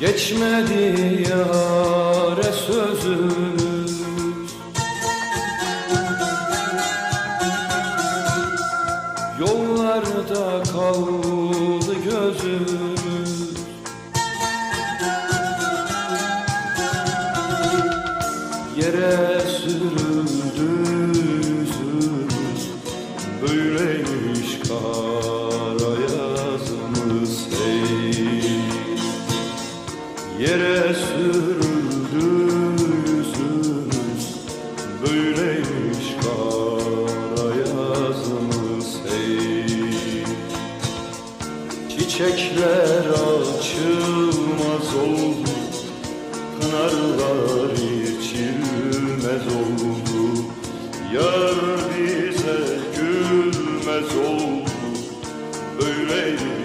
Geçmedi yare sözümüz Yollarda kaldı gözümüz Yere sürüldü yüzümüz Böyleymiş kara Yere sürüldü yüzümüz. Böyleymiş kara yazımız hey. Çiçekler açılmaz oldu Pınarlar içilmez oldu. Yar bize gülmez oldu Böyleymiş